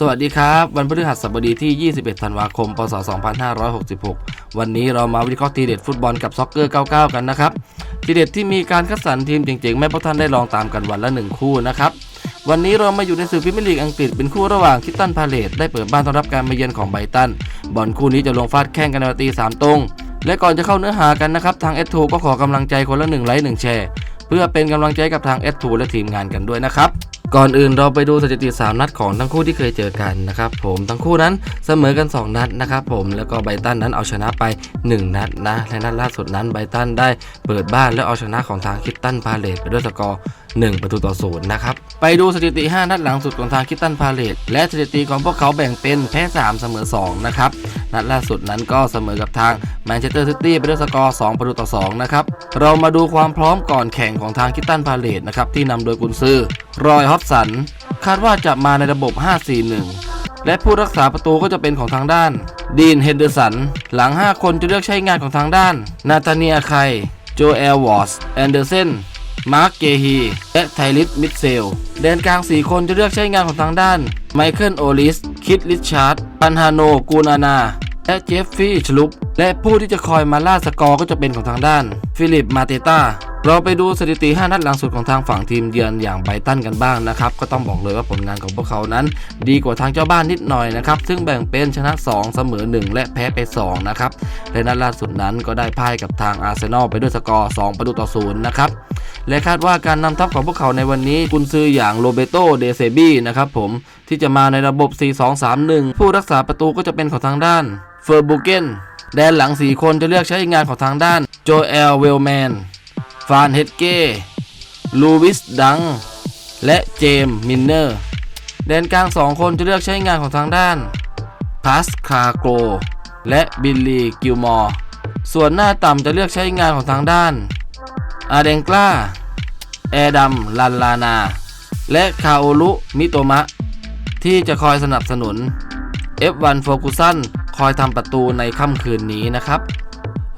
สวัสดีครับ วันพฤหัสบดีที่ 21 ธันวาคม พศ 2566 วันนี้เรามาวิเคราะห์ทีเด็ดฟุตบอลกับซ็อกเกอร์ 99 กันนะครับ ทีเด็ดที่มีการคัดสรรทีมเจ๋งๆไม่พวกท่านได้ลองตามกันวันละ 1 คู่นะครับ วันนี้เรามาอยู่ในสื่อพรีเมียร์ลีกอังกฤษเป็นคู่ระหว่างคิตตันพาเลตได้เปิดบ้านต้อนรับการมาเยือนของไบตัน บอลคู่นี้จะลงฟาดแข่งกันในวันตี3ตรง และก่อนจะเข้าเนื้อหากันนะครับ ทาง S2 ก็ขอกำลังใจคนละ1ไลค์1แชร์เพื่อเป็นกำลังใจกับทาง S2 และทีมงานกันด้วยนะครับก่อนอื่นเราไปดูสถิติ 3 นัดของทั้งคู่ที่เคยเจอกันนะครับผมทั้งคู่นั้นเสมอกัน 2 นัดนะครับผมแล้วก็ไบตันนั้นเอาชนะไป 1 นัดนะและนัดล่าสุดนั้นไบตันได้เปิดบ้านและเอาชนะของทางคิตตันพาเลตไปด้วยสกอร์ 1 ประตูต่อศูนย์นะครับ ไปดูสถิติ 5 นัดหลังสุดของทางคิตตันพาเลตและสถิติของพวกเขาแบ่งเป็นแพ้ 3 เสมอ 2 นะครับ นัดล่าสุดนั้นก็เสมอกับทางแมนเชสเตอร์ซิตี้ไปด้วยสกอร์ 2 ประตูต่อ 2 นะครับ เรามาดูความพร้อมก่อนแข่งของทางคิตตันพาเลตนะครับ ที่นำโดยกุนซือรอยฮอตสัน คาดว่าจะมาในระบบ 5-4-1 และผู้รักษาประตูก็จะเป็นของทางด้านดีนเฮนเดอร์สัน หลัง 5 คนจะเลือกใช้งานของทางด้าน นาธาเนียไคโจเอลวอสแอนเดอร์เซน มาร์กเกฮี และไทลิสมิดเซล แดนกลาง 4 คนจะเลือกใช้งานของทางด้าน ไมเคิลโอลิส คิดลิชาร์ดปันฮาโน กูนานา และเจฟฟี่ชลุปและผู้ที่จะคอยมาล่าสกอร์ก็จะเป็นของทางด้าน ฟิลิป มาเตตาเราไปดูสถิติ 5 นัดหลังสุดของทางฝั่งทีมเยือนอย่างไบตันกันบ้างนะครับ ก็ต้องบอกเลยว่าผลงานของพวกเขานั้น ดีกว่าทางเจ้าบ้านนิดหน่อยนะครับ ซึ่งแบ่งเป็นชนะ 2 เสมอ 1 และแพ้ไป 2 นะครับ และนัดล่าสุดนั้นก็ได้พ่ายกับทางอาร์เซนอลไปด้วยสกอร์ 2 ประตูต่อ 0 นะครับ และคาดว่าการนำทัพของพวกเขาในวันนี้กุนซืออย่างโรเบโตเดเซบีนะครับผมที่จะมาในระบบ 4-2-3-1 ผู้รักษาประตูก็จะเป็นของทางด้านเฟอร์บูเกนแดนหลัง 4 คนจะเลือกใช้งานของทางด้านโจเอลเวลแมน ฟานเฮดเก้ลูวิสดัง และเจมมินเนอร์ แดนกลาง2คนจะเลือกใช้งานของทางด้านพาสคาโกรและบิลลี่กิลมอร์ ส่วนหน้าต่ำจะเลือกใช้งานของทางด้านอาเดงกล้า แอดัมลันลานา และคาโอลุมิโตมะ ที่จะคอยสนับสนุน F1 f o c u s o n คอยทำประตูในค่ำคืนนี้นะครับ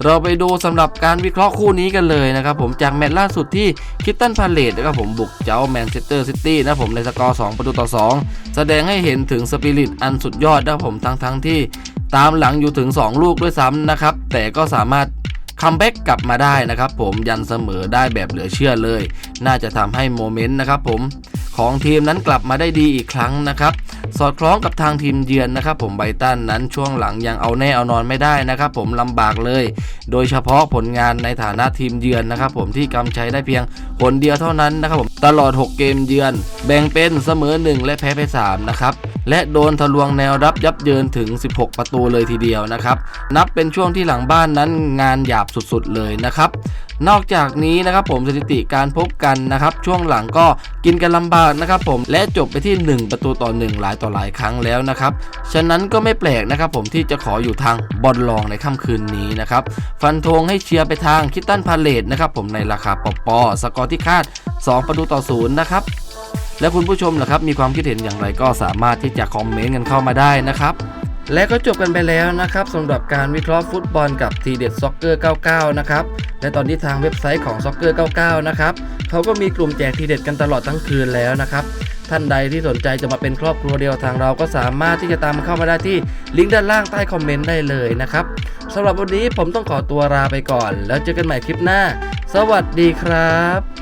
เราไปดูสำหรับการวิเคราะห์คู่นี้กันเลยนะครับผมจากแมตช์ล่าสุดที่คิตตันพาเลตนะครับผมบุกเจ้าแมนเชสเตอร์ซิตี้นะผมในสกอร์ 2 ประตูต่อ 2 แสดงให้เห็นถึงสปิริตอันสุดยอดนะผมทั้งทั้งที่ตามหลังอยู่ถึง 2 ลูกด้วยซ้ำนะครับ แต่ก็สามารถคัมแบ็กกลับมาได้นะครับผมยันเสมอได้แบบเหลือเชื่อเลย น่าจะทำให้โมเมนต์นะครับผมของทีมนั้นกลับมาได้ดีอีกครั้งนะครับ สอดคล้องกับทางทีมเยือนนะครับผมไบตันนั้นช่วงหลังยังเอาแน่เอานอนไม่ได้นะครับผมลำบากเลย โดยเฉพาะผลงานในฐานะทีมเยือนนะครับผมที่กำชัยได้เพียงผลเดียวเท่านั้นนะครับผมตลอด 6 เกมเยือน แบ่งเป็นเสมอ 1 และแพ้ไป3นะครับและโดนทะลวงแนวรับยับเยินถึง 16 ประตูเลยทีเดียวนะครับนับเป็นช่วงที่หลังบ้านนั้นงานหยาบสุดๆเลยนะครับ นอกจากนี้นะครับผมสถิติการพบกันนะครับช่วงหลังก็กินกันลำบากนะครับผมและจบไปที่ 1 ประตูต่อ 1 หลายต่อหลายครั้งแล้วนะครับฉะนั้นก็ไม่แปลกนะครับผมที่จะขออยู่ทางบอลลองในค่ำคืนนี้นะครับฟันธงให้เชียร์ไปทางคิตตันพาเลตนะครับผมในราคาปอปอสกอร์ที่คาด 2 ประตูต่อศูนย์นะครับและคุณผู้ชมล่ะครับมีความคิดเห็นอย่างไรก็สามารถที่จะคอมเมนต์กันเข้ามาได้นะครับ และก็จบกันไปแล้วนะครับสำหรับการวิเคราะห์ฟุตบอลกับทีเด็ดซ็อกเกอร์99 นะครับ และตอนนี้ทางเว็บไซต์ของซ็อกเกอร์99 นะครับเขาก็มีกลุ่มแจกทีเด็ดกันตลอดทั้งคืนแล้วนะครับ ท่านใดที่สนใจจะมาเป็นครอบครัวเดียวทางเราก็สามารถที่จะตามเข้ามาได้ที่ลิงก์ด้านล่างใต้คอมเมนต์ได้เลยนะครับสำหรับวันนี้ผมต้องขอตัวลาไปก่อน แล้วเจอกันใหม่คลิปหน้า สวัสดีครับ